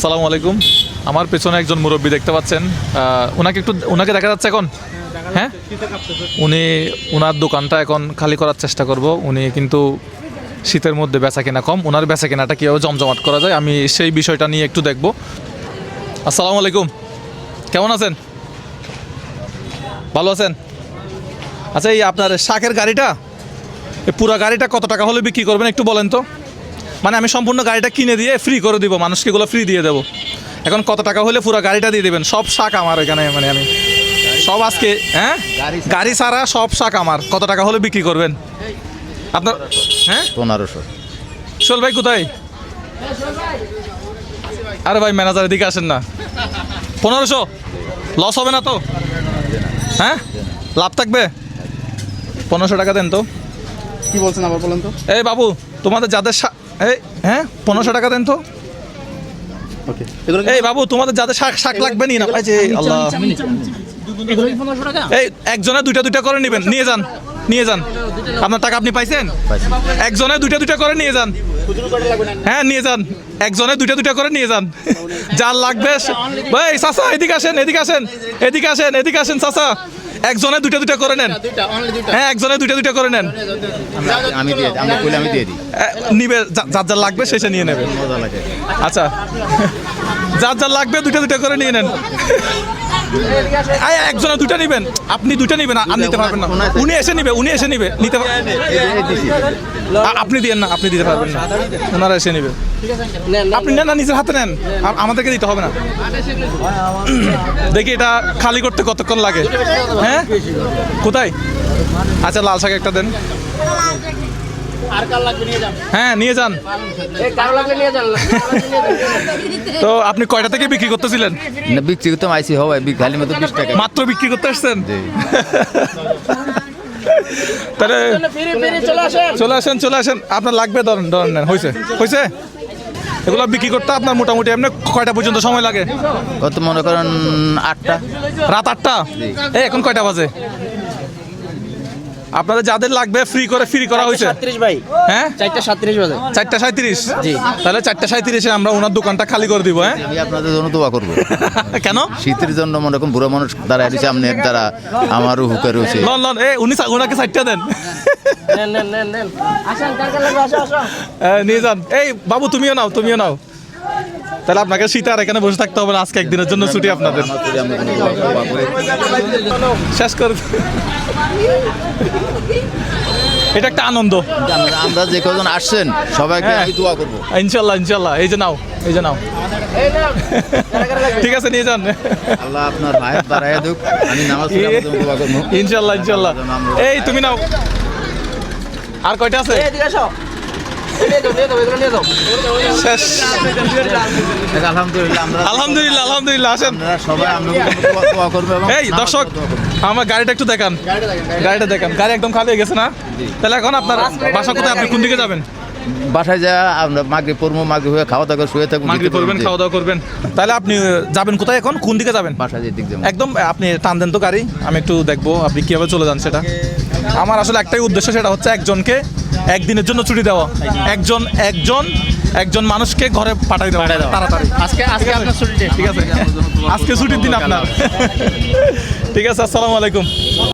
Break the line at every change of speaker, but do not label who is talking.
আসসালামু আলাইকুম। আমার পেছনে একজন মুরব্বী দেখতে পাচ্ছেন। ওনাকে একটু ওনাকে দেখা যাচ্ছে এখন? হ্যাঁ? উনি ওনার দোকানটা এখন খালি করার চেষ্টা করব। উনি কিন্তু শীতের মধ্যে বেচা কেনা কম। ওনার বেচা কেনাটা কীভাবে জমজমাট করা যায় আমি সেই বিষয়টা নিয়ে একটু দেখব। আসসালামু আলাইকুম। কেমন আছেন? ভালো আছেন? আচ্ছা এই আপনার শাকের গাড়িটা, এই পুরো গাড়িটা কত টাকা হলে বিক্রি করবেন একটু বলেন তো। মানে আমি সম্পূর্ণ গাড়িটা কিনে দিয়ে ফ্রি করে দিব মানুষকে এগুলো ফ্রি দিয়ে দেবো। এখন কত টাকা হলে পুরো গাড়িটা দিয়ে দেবেন? সব শাক আমার এখানে মানে আমি সব আজকে হ্যাঁ? গাড়ি ছাড়া। সব শাক আমার। কত টাকা হলে বিক্রি করবেন? আপনার হ্যাঁ?
পনেরোশো।
শোল ভাই কোথায়? আরে ভাই ম্যানেজার এদিকে আসেন না। পনেরোশো? লস হবে না তো? হ্যাঁ? লাভ থাকবে? পনেরোশো টাকা দেন তো।
কি বলছেন আবার বলেন তো?
এই বাবু তোমাদের যাদের এই হ্যাঁ? পনেরোশো টাকা দেন তো। এই বাবু তোমাদের যাদের শাক শাক লাগবে নি না এই যে আল্লাহ। এই একজনে দুইটা দুইটা করে নেবেন। নিয়ে যান। নিয়ে যান। আপনার টাকা আপনি পাইছেন? একজনে দুইটা দুইটা করে নিয়ে যান। হ্যাঁ নিয়ে যান। একজনে দুইটা দুইটা করে নিয়ে যান। যার লাগবে ভাই চাচা এদিকে আসেন এদিকে আসেন। এদিকে আসেন এদিকে আসেন চাচা। একজনে দুইটা দুইটা করে নেন। হ্যাঁ একজনে দুইটা দুইটা করে নেন।
আমি- দিয়ে আমি কইলে আমি দিয়ে দিই।
নিবে যা- যার যার লাগবে শেষে নিয়ে নেবে। আচ্ছা। যার যার লাগবে দুইটা দুইটা করে নিয়ে নেন। একজনে দুইটা নিবেন। আপনি দুইটা নিবেন আর নিতে পারবেন না। উনি এসে নিবে, উনি এসে নিবে, নিতে আপনি দিয়েন না, আপনি দিতে পারবেন না। ওনারা এসে নিবে। আপনি নেন না, নিজের হাতে নেন। আ- আমাদেরকে দিতে হবে না। দেখি এটা খালি করতে কতক্ষণ লাগে। হ্যাঁ? কোথায়? আচ্ছা লাল শাক একটা দেন। হ্যাঁ নিয়ে যান।
এই কারও লাগলে নিয়ে যান?
তো আপনি কয়টা থেকে বিক্রি করতেছিলেন?
না বিক্রি করতে আইসি হবে খালি মতো বিশ টাকা।
মাত্র বিক্রি করতে আসছেন? তাহলে
ফিরে ফিরে চলে আসেন।
চলে আসেন চলে আসেন। আপনার লাগবে ধরেন ধরেন নেন হয়েছে হয়েছে এগুলো বিক্রি করতে আপনার মোটামুটি এমনি কয়টা পর্যন্ত সময় লাগে?
কত মনে করেন আটটা।
রাত আটটা? এই এখন কয়টা বাজে? আপনাদের যাদের লাগবে ফ্রি করে ফ্রি করা হয়েছে।
ভাই।
হ্যাঁ?
চারটা সাতত্রিশ বাজে।
চারটা সাঁত্রিশ?
জি।
তাহলে চারটা সাঁত্রিশে আমরা ওনার দোকানটা খালি করে দিব হ্যাঁ?
আমি আপনাদের জন্য দোয়া করব।
কেন?
শীতের জন্য মনে করেন বুড়ো মানুষ দাঁড়ায় রয়েছে আপনার দ্বারা আমারও হুকে রয়েছে।
লন লন এ উনি ওনাকে চারটা দেন।
নেন নেন নেন নেন। আসেন কার কার লাগবে? আসো আসো।
নিয়ে যান। এই বাবু তুমিও নাও তুমিও নাও। তাহলে আপনাকে শীতে আর এখানে বসে থাকতে হবে আজকে একদিনের জন্য ছুটি আপনাদের। শেষ কর এটা একটা আনন্দ।
আমরা- যে কজন আসছেন সবাইকে
হ্যাঁ।
আমি দোয়া করব।
ইনশাল্লাহ ইনশাল্লাহ। এই যে নাও এই যে নাও।
এই নাও কার কার লাগবে
ঠিক আছে নিয়ে যান।
আল্লাহ আপনার ভাইয়ের বাড়াইয়া দুক। আমি নামাজ পড়ে আপনাদের দোয়া করব।
ইনশাল্লাহ ইনশাল্লাহ। এই তুমি নাও। আর কয়টা আছে?
এই দিকে আসো।
শেষ।
আলহামদুলিল্লাহ
আসেন। এই দর্শক। আমার গাড়িটা একটু দেখান।
গাড়িটা দেখেন গাড়ি
একদম খালি হয়ে গেছে না? তাহলে এখন আপনার বাসা কোথায়? আপনি কোন দিকে যাবেন?
বাসায় যা আমরা মাগরি পড়ব মাগরি হয়ে খাওয়া দাওয়া শুয়ে থাকব
মাগরি করবেন খাওয়া দাওয়া করবেন। তাহলে আপনি যাবেন কোথায় এখন? কোন দিকে যাবেন?
বাসায় দিক যাব
একদম আপনি টান দেন তো গাড়ি। আমি একটু দেখব আপনি কীভাবে চলে যান সেটা। আমার আসলে একটাই উদ্দেশ্য সেটা হচ্ছে একজনকে একদিনের জন্য ছুটি দেওয়া। একজন একজন একজন মানুষকে ঘরে পাঠাই দেওয়া। তাড়াতাড়ি।
আজকে আজকে আপনার ছুটি
ঠিক আছে। আজকে ছুটির দিন আপনার। ঠিক আছে আসসালামু আলাইকুম।